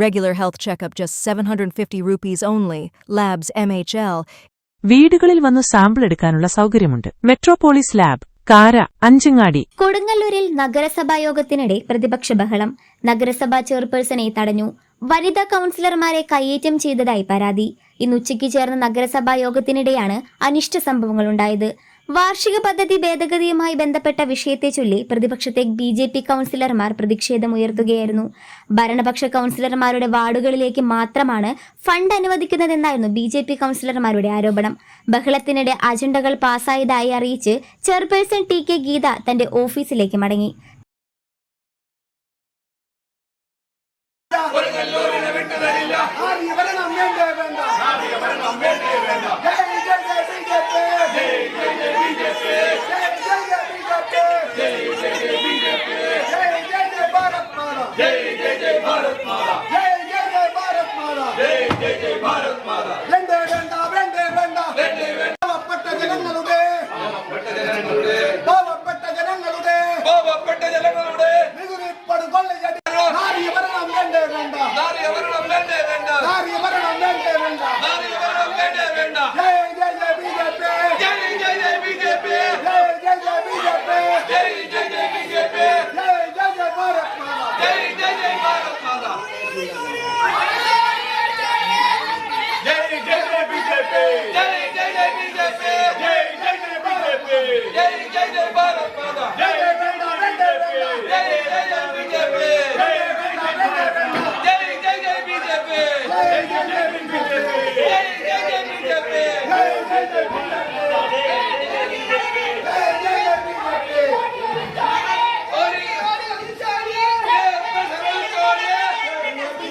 Regular health checkup just 750 rupees only. Labs MHL. വീടുകളിൽ വന്ന് sample എടുക്കാനുള്ള സൗകര്യമുണ്ട്. മെട്രോപോളിസ് ലാബ് കാര അഞ്ചങ്ങാടി. കൊടുങ്ങല്ലൂരിൽ നഗരസഭാ യോഗത്തിനിടെ പ്രതിപക്ഷ ബഹളം. നഗരസഭാ ചെയർപേഴ്സണെ തടഞ്ഞു. വനിതാ കൌൺസിലർമാരെ കയ്യേറ്റം ചെയ്തതായി പരാതി. ഇന്ന് ഉച്ചയ്ക്ക് ചേർന്ന നഗരസഭാ യോഗത്തിനിടെയാണ് അനിഷ്ട സംഭവങ്ങളുണ്ടായത്. വാർഷിക പദ്ധതി ഭേദഗതിയുമായി ബന്ധപ്പെട്ട വിഷയത്തെ ചൊല്ലി പ്രതിപക്ഷത്തെ ബി ജെ പി കൗൺസിലർമാർ പ്രതിഷേധമുയർത്തുകയായിരുന്നു ഭരണപക്ഷ കൗൺസിലർമാരുടെ വാർഡുകളിലേക്ക് മാത്രമാണ് ഫണ്ട് അനുവദിക്കുന്നതെന്നായിരുന്നു ബി ജെ പി കൗൺസിലർമാരുടെ ആരോപണം. ബഹളത്തിനിടെ അജണ്ടകൾ പാസ്സായതായി അറിയിച്ച് ചെയർപേഴ്സൺ ടി കെ ഗീത തന്റെ ഓഫീസിലേക്ക് മടങ്ങി ആര്യഭരണം വേണ്ടേ വേണ്ട ആര്യഭരണം വേണ്ടേ വേണ്ട ജയ് ജയ് ജയ് ബി ജെ പി ജയ് ജയ് ജയ് ബി ജെ പി ജയ് ജയ് ജയ് ഭാരത് മാതാ ജയ് ജയ് ജയ് ഭാരത് മാതാ ജയ് ജയ് ജയ് ഭാരത് മാതാ ജയ് ജയ് ജയ് ഭാരത് മാതാ വേണ്ടേ വേണ്ട വേണ്ടേ വേണ്ട വേണ്ടേ വേണ്ട പാവപ്പെട്ട ജനങ്ങളുടെ പാവപ്പെട്ട ജനങ്ങളുടെ പാവപ്പെട്ട ജനങ്ങളുടെ നികുതി പടുകൊള്ളയടി ആര്യഭരണം വേണ്ടേ വേണ്ട നാരിയവരണം വേണ്ടേ വേണ്ട ആര്യഭരണം വേണ്ടേ വേണ്ട നാരിയവരണം വേണ്ടേ വേണ്ട ജയ് ജയ് ജയ് ബി ജെ പി ജയ് ജയ് ജയ് ബി ജെ പി ജയ് ജയ് ജയ് ബി ജെ പി ജയ് ജയ് ജയ് ബി ജെ പി ജയ് ജയ് ജയ് ഭാരത് മാതാ ജയ് ജയ് ജയ് ഭാരത് മാതാ ജയ് ജയ് ജയ് ബി ജെ പി ജയ് ജയ് ജയ് ബി ജെ പി ജയ് ജയ് ജയ് ബി ജെ പി ജയ് ജയ് ജയ് ഭാരത് മാതാ ജയ് വേണ്ട വേണ്ടേ വേണ്ട ജയ് ജയ് ജയ് ബി ജെ പി ജയ് വേണ്ട വേണ്ടേ വേണ്ട ജയ് ജയ് ജയ് ബി ജെ പി ജയ് ജയ് ജയ് ബി ജെ പി ജയ് ജയ് ജയ് ബി ജെ പി ജയ് ജയ് ജയ് ബി ജെ പി ജയ് ജയ് ജയ് ബി ജെ പി ഓടി ഓടി ഓടി ചോടിയേ ജയ് ചോടിയേ ജയ് ഓടി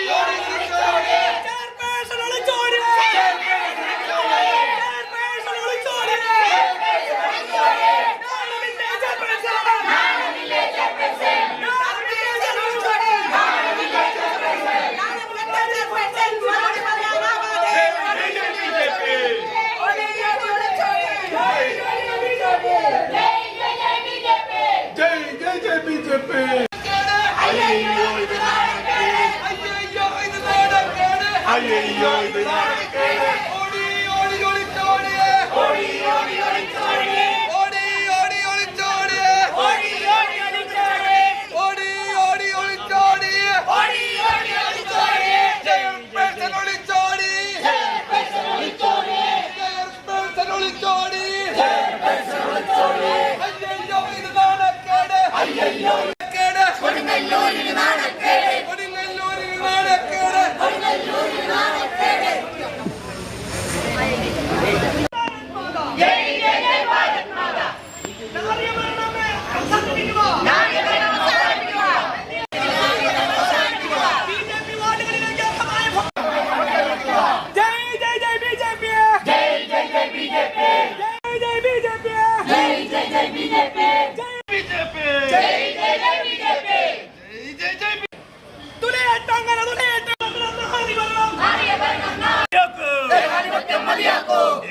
ഓടി ചോടിയേ ജയ് ജയ് ജയ് ബി ജെ പി അയ്യോ ഇത് നാണക്കേട് അയ്യോ ഇത്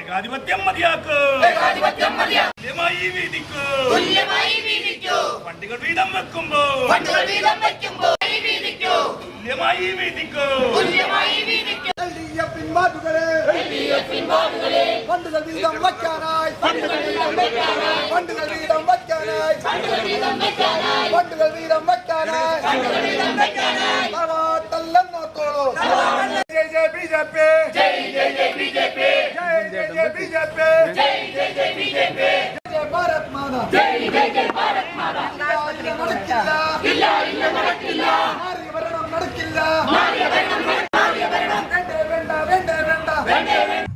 ഏകാധിപത്യം മതിയാക്കൂ ഏകാധിപത്യം മതിയായി വീതിക്കൂ തുല്യമായി വീതിക്കൂ വണ്ടികൾ വീതം വെക്കുമ്പോ വണ്ടികൾ വീതം വെക്കുമ്പോ തുല്യമായി വീതിക്കൂ എൽഡിഎഫിൻ വാർഡുകളെ ഫണ്ടുകൾ വീതം വയ്ക്കാനായി ഫണ്ടുകൾ വീതം വയ്ക്കാനായി ഫണ്ടുകൾ വീതം വയ്ക്കാനായി തറവാട്ടല്ലെന്നോത്തോളൂ ജയ് ജയ് ബി ജെ പി ജയ് ജയ് ജയ് ബി ജെ പി ജയ് ജയ് ജയ് ബി ജെ പി ജയ് ജയ് ജയ് ബി ജെ പി ജയ് ഭാരത് മാതാ ജയ് ജയ് ജയ് ഭാരത് മാതാ ഇല്ല ഇല്ല നടക്കില്ല ഇല്ല നടക്കില്ല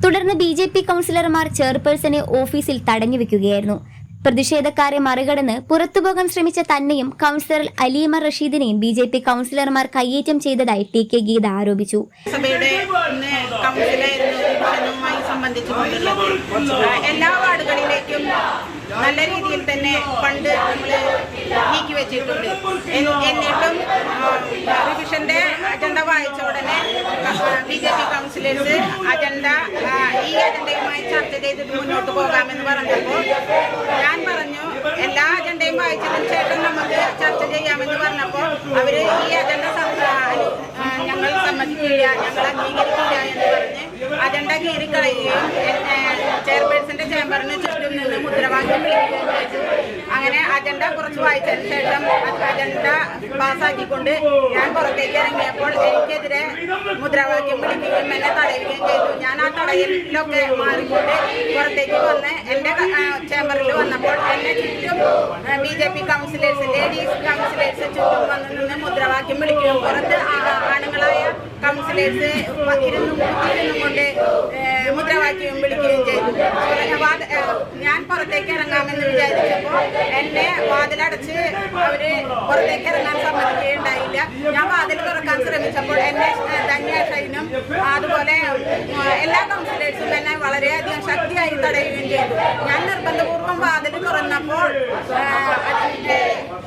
തുടർന്ന് ബി ജെ പി കൗൺസിലർമാർ ചെയർപേഴ്സണെ ഓഫീസിൽ തടഞ്ഞു വെക്കുകയായിരുന്നു. പ്രതിഷേധക്കാരെ മറികടന്ന് പുറത്തുപോകാൻ ശ്രമിച്ച തന്നെയും കൗൺസിലർ അലീമ റഷീദിനെയും ബി ജെ പി കൌൺസിലർമാർ കയ്യേറ്റം ചെയ്തതായി ടി കെ ഗീത ആരോപിച്ചു. എല്ലാ വാർഡുകളിലേക്കും നല്ല രീതിയിൽ തന്നെ ഫണ്ട് നമ്മൾ നീക്കി വെച്ചിട്ടുണ്ട്. എന്നിട്ടും റിവിഷന്റെ അജണ്ട വായിച്ച ഉടനെ B J P councillors agenda ഈ അജണ്ടയുമായി ചർച്ച ചെയ്തിട്ട് മുന്നോട്ട് പോകാമെന്ന് പറഞ്ഞപ്പോൾ ഞാൻ പറഞ്ഞു എല്ലാ അജണ്ടയും വായിച്ചതിന് ശേഷം നമുക്ക് അവർ ഈ അജണ്ട സം- ആ, ആ, ഞങ്ങൾ സമ്മതിക്കില്ല ഞങ്ങൾ അംഗീകരിക്കില്ല എന്ന് പറഞ്ഞ് അജണ്ട കീറിക്കളയുകയും ചെയർപേഴ്സന്റെ ചേംബറിന് ചുറ്റും നിന്ന് മുദ്രാവാക്യം അങ്ങനെ അജണ്ട കുറച്ച് വായിച്ചതിന് ശേഷം അജണ്ട പാസ്സാക്കിക്കൊണ്ട് ഞാൻ പുറത്തേക്ക് ഇറങ്ങിയപ്പോൾ എനിക്കെതിരെ മുദ്രാവാക്യം വിളിക്കുകയും എന്നെ തടയുകയും ചെയ്തു. ഞാൻ ആ തടയലിലൊക്കെ മാറിക്കൊണ്ട് പുറത്തേക്ക് വന്ന് എന്റെ ചേംബറിൽ വന്നപ്പോൾ എന്നെ ചുറ്റും B J P councillors ladies councillors ചുറ്റും വന്ന് നിന്ന് മുദ്രാവാക്യം വിളിക്കുകയും പുറത്ത് ആ- കൗൺസിലേഴ്സ് ഇരുന്നും ഇരുന്നും കൊണ്ട് മുദ്രാവാക്യം വിളിക്കുകയും ചെയ്തു. ഞാൻ പുറത്തേക്ക് ഇറങ്ങാമെന്ന് വിചാരിച്ചപ്പോൾ എന്നെ വാതിലടച്ച് അവർ പുറത്തേക്ക് ഇറങ്ങാൻ സമ്മതിക്കുകയുണ്ടായില്ല. ഞാൻ വാതിൽ തുറക്കാൻ ശ്രമിച്ചപ്പോൾ എന്നെ അതുപോലെ എല്ലാ കൗൺസിലേഴ്സും എന്നെ വളരെയധികം ശക്തിയായി തടയുകയും ചെയ്തു. ഞാൻ നിർബന്ധപൂർവം വാതിൽ തുറന്നപ്പോൾ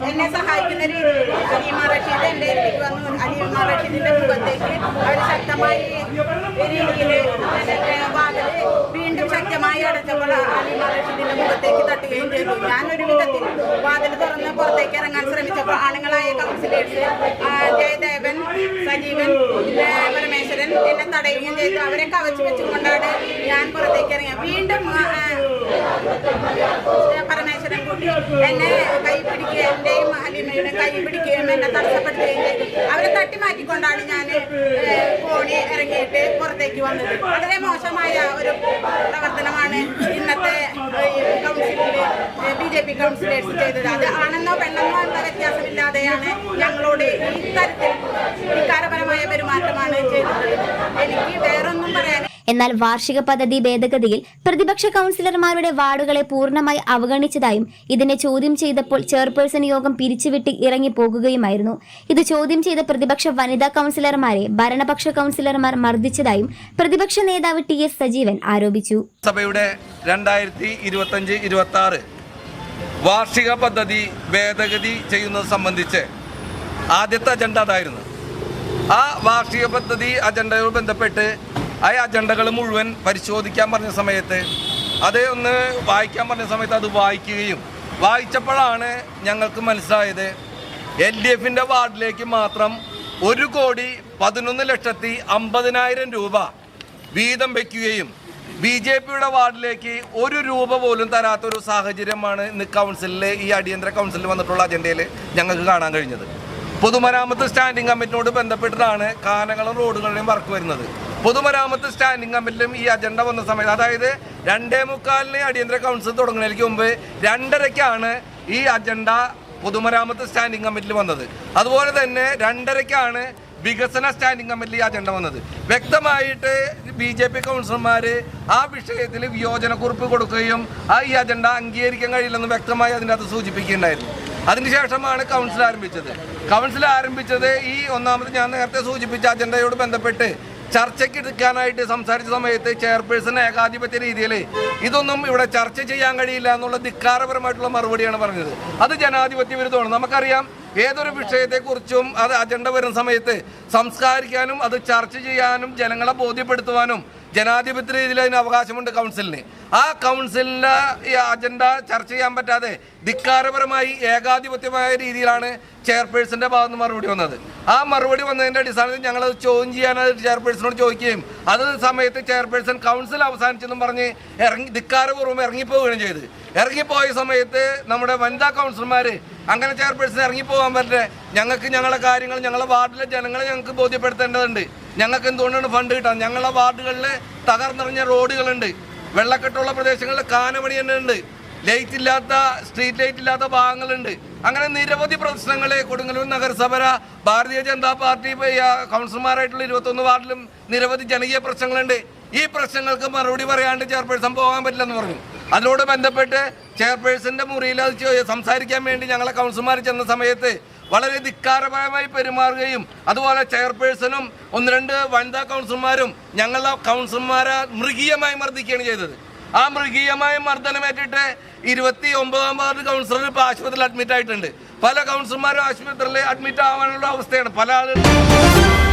എന്നെ സഹായിക്കുന്ന രീതിയിൽ അലീമ റഷീദ് എന്റെ അടുത്തേക്ക് വന്നു. അലീമ റഷീദിന്റെ മുഖത്തേക്ക് അവർ ശക്തമായി രീതിയിൽ വാതിൽ വീണ്ടും ശക്തമായി അടച്ചപ്പോൾ അലീമ റഷീദിന്റെ മുഖത്തേക്ക് ഞാൻ ഒരു വിധത്തിൽ വാതിൽ തുറന്ന് പുറത്തേക്ക് ഇറങ്ങാൻ ശ്രമിച്ചപ്പോൾ ആണുങ്ങളായ കൗൺസിലേഴ്സ് ജയദേവൻ സജീവൻ പരമേശ്വരൻ എന്നെ തടയുകയും ചെയ്തു. അവരെ കവച്ചു വെച്ചുകൊണ്ടാണ് ഞാൻ പുറത്തേക്ക് ഇറങ്ങിയത്. വീണ്ടും പരമേശ്വരൻ കുട്ടി എന്നെ കൈ പിടിക്കുകയും എന്റെയും ഹലിമയുടെ കൈ പിടിക്കുകയും എന്നെ തടസ്സപ്പെടുത്തുകയും ചെയ്തു. അവരെ തട്ടി മാറ്റിക്കൊണ്ടാണ് ഞാൻ കോണി ഇറങ്ങിയിട്ട് പുറത്തേക്ക് വന്നത്. വളരെ മോശമായ ഒരു പ്രവർത്തനമാണ് ഇന്നത്തെ കൗൺസിലിൽ ബി ജെ പി കൗൺസിലേഴ്സ് ചെയ്തത്. അത് ആണെന്നോ പെണ്ണെന്നോ എന്ന വ്യത്യാസമില്ലാതെയാണ് ഞങ്ങളോട് ഈ തരത്തിൽ വികാരപരമായ പെരുമാറ്റമാണ് ചെയ്തത്. എനിക്ക് എന്നാൽ വാർഷിക പദ്ധതി ഭേദഗതിയിൽ പ്രതിപക്ഷ കൗൺസിലർമാരുടെ വാർഡുകളെ പൂർണമായി അവഗണിച്ചതായും ഇതിനെ ചോദ്യം ചെയ്തപ്പോൾ ചെയർപേഴ്സൺ യോഗം പിരിച്ചുവിട്ട് ഇറങ്ങിപ്പോകുകയുമായിരുന്നു. ഇത് ചോദ്യം ചെയ്ത പ്രതിപക്ഷ വനിതാ കൗൺസിലർമാരെ ഭരണപക്ഷ കൗൺസിലർമാർ മർദ്ദിച്ചതായും പ്രതിപക്ഷ നേതാവ് ടി എസ് സജീവൻ ആരോപിച്ചു. സഭയുടെ രണ്ടായിരത്തി ഇരുപത്തഞ്ച് ഇരുപത്തി ആറ് വാർഷിക പദ്ധതി ഭേദഗതി ചെയ്യുന്നത് സംബന്ധിച്ച് ആദ്യത്തെ അജണ്ട അതായിരുന്നു. ആ വാർഷിക പദ്ധതി അജണ്ടയോട് ബന്ധപ്പെട്ട് ആ അജണ്ടകൾ മുഴുവൻ പരിശോധിക്കാൻ പറഞ്ഞ സമയത്ത് അത് ഒന്ന് വായിക്കാൻ പറഞ്ഞ സമയത്ത് അത് വായിക്കുകയും. വായിച്ചപ്പോഴാണ് ഞങ്ങൾക്ക് മനസ്സിലായത് എൽ ഡി എഫിന്റെ വാർഡിലേക്ക് മാത്രം ഒരു കോടി പതിനൊന്ന് ലക്ഷത്തി അമ്പതിനായിരം രൂപ വീതം വയ്ക്കുകയും ബി ജെ പിയുടെ വാർഡിലേക്ക് ഒരു രൂപ പോലും തരാത്തൊരു സാഹചര്യമാണ് ഇന്ന് കൗൺസിലിൽ ഈ അടിയന്തര കൗൺസിലിൽ വന്നിട്ടുള്ള അജണ്ടയിൽ ഞങ്ങൾക്ക് കാണാൻ കഴിഞ്ഞത്. പൊതുമരാമത്ത് സ്റ്റാൻഡിംഗ് കമ്മിറ്റിനോട് ബന്ധപ്പെട്ടിട്ടാണ് കാനകളും റോഡുകളുടെയും വർക്ക് വരുന്നത്. പൊതുമരാമത്ത് സ്റ്റാൻഡിംഗ് കമ്മിറ്റിയിലും ഈ അജണ്ട വന്ന സമയത്ത് അതായത് രണ്ടേ മുക്കാലിന് അടിയന്തര കൗൺസിൽ തുടങ്ങുന്നതിലേക്ക് മുമ്പ് രണ്ടരയ്ക്കാണ് ഈ അജണ്ട പൊതുമരാമത്ത് സ്റ്റാൻഡിംഗ് കമ്മിറ്റിയിൽ വന്നത്. അതുപോലെ തന്നെ രണ്ടരയ്ക്കാണ് വികസന സ്റ്റാൻഡിംഗ് ഈ അജണ്ട വന്നത്. വ്യക്തമായിട്ട് ബി ജെ പി കൗൺസിലർമാർ ആ വിഷയത്തിൽ വിയോജനക്കുറിപ്പ് കൊടുക്കുകയും ആ ഈ അജണ്ട അംഗീകരിക്കാൻ കഴിയില്ലെന്ന് വ്യക്തമായി അതിന്റെ അത് സൂചിപ്പിക്കുകയുണ്ടായിരുന്നു. അതിനുശേഷമാണ് കൗൺസിൽ ആരംഭിച്ചത്. കൗൺസിൽ ആരംഭിച്ചത് ഈ ഒന്നാമത് ഞാൻ നേരത്തെ സൂചിപ്പിച്ച അജണ്ടയോട് ബന്ധപ്പെട്ട് ചർച്ചയ്ക്ക് എടുക്കാനായിട്ട് സംസാരിച്ച സമയത്ത് ചെയർപേഴ്സൺ ഏകാധിപത്യ രീതിയിൽ ഇതൊന്നും ഇവിടെ ചർച്ച ചെയ്യാൻ കഴിയില്ല എന്നുള്ള ധിക്കാരപരമായിട്ടുള്ള മറുപടിയാണ് പറഞ്ഞത്. അത് ജനാധിപത്യ വിരുദ്ധമാണ്. നമുക്കറിയാം ഏതൊരു വിഷയത്തെക്കുറിച്ചും അത് അജണ്ട വരുന്ന സമയത്ത് സംസ്കാരിക്കാനും അത് ചർച്ച ചെയ്യാനും ജനങ്ങളെ ബോധ്യപ്പെടുത്തുവാനും ജനാധിപത്യ രീതിയിൽ അതിന് അവകാശമുണ്ട് കൗൺസിലിന്. ആ കൗൺസിലിന്റെ ഈ അജണ്ട ചർച്ച ചെയ്യാൻ പറ്റാതെ ധിക്കാരപരമായി ഏകാധിപത്യമായ രീതിയിലാണ് ചെയർപേഴ്സന്റെ ഭാഗത്ത് മറുപടി വന്നത്. ആ മറുപടി വന്നതിന്റെ അടിസ്ഥാനത്തിൽ ഞങ്ങളത് ചോദ്യം ചെയ്യാനായിട്ട് ചെയർപേഴ്സണോട് ചോദിക്കുകയും അത് സമയത്ത് ചെയർപേഴ്സൺ കൗൺസിൽ അവസാനിച്ചെന്നും പറഞ്ഞ് ഇറങ്ങി ധിക്കാരപൂർവം ഇറങ്ങിപ്പോവുകയും ചെയ്ത്. ഇറങ്ങിപ്പോയ സമയത്ത് നമ്മുടെ വനിതാ കൗൺസിലർമാർ അങ്ങനെ ചെയർപേഴ്സൺ ഇറങ്ങിപ്പോകാൻ പറ്റേ ഞങ്ങൾക്ക് ഞങ്ങളുടെ കാര്യങ്ങൾ ഞങ്ങളുടെ വാർഡിലെ ജനങ്ങളെ ഞങ്ങൾക്ക് ബോധ്യപ്പെടുത്തേണ്ടതുണ്ട്. ഞങ്ങൾക്ക് എന്തുകൊണ്ടാണ് ഫണ്ട് കിട്ടാൻ? ഞങ്ങളുടെ വാർഡുകളിൽ തകർന്നിറങ്ങിയ റോഡുകളുണ്ട്. വെള്ളക്കെട്ടുള്ള പ്രദേശങ്ങളിൽ കാനമണി തന്നെ ഉണ്ട് ലൈറ്റ് ഇല്ലാത്ത സ്ട്രീറ്റ് ലൈറ്റ് ഇല്ലാത്ത ഭാഗങ്ങളുണ്ട്. അങ്ങനെ നിരവധി പ്രശ്നങ്ങൾ കൊടുങ്ങല്ലൂർ നഗരസഭ ഭാരതീയ ജനതാ പാർട്ടി കൗൺസിലർമാരായിട്ടുള്ള ഇരുപത്തൊന്ന് വാർഡിലും നിരവധി ജനകീയ പ്രശ്നങ്ങളുണ്ട്. ഈ പ്രശ്നങ്ങൾക്ക് മറുപടി പറയാണ്ട് ചെയർപേഴ്സൺ പോകാൻ പറ്റില്ലെന്ന് പറഞ്ഞു. അതിനോട് ബന്ധപ്പെട്ട് ചെയർപേഴ്സന്റെ മുറിയിൽ സംസാരിക്കാൻ വേണ്ടി ഞങ്ങളെ കൗൺസിലർമാർ ചെന്ന സമയത്ത് വളരെ ധിക്കാരപരമായി പെരുമാറുകയും അതുപോലെ ചെയർപേഴ്സണും ഒന്ന് രണ്ട് വനിതാ കൗൺസിലർമാരും ഞങ്ങളുടെ കൗൺസിലർമാരെ മൃഗീയമായി മർദ്ദിക്കുകയാണ് ചെയ്തത്. ആ മൃഗീയമായ മർദ്ദനമേറ്റിട്ട് ഇരുപത്തി ഒമ്പതാം വാർഡ് കൗൺസിലർ ഇപ്പോൾ ആശുപത്രിയിൽ അഡ്മിറ്റ് ആയിട്ടുണ്ട്. പല കൗൺസിലർമാരും ആശുപത്രിയിൽ അഡ്മിറ്റ് ആവാനുള്ള അവസ്ഥയാണ്. പല ആളുകളും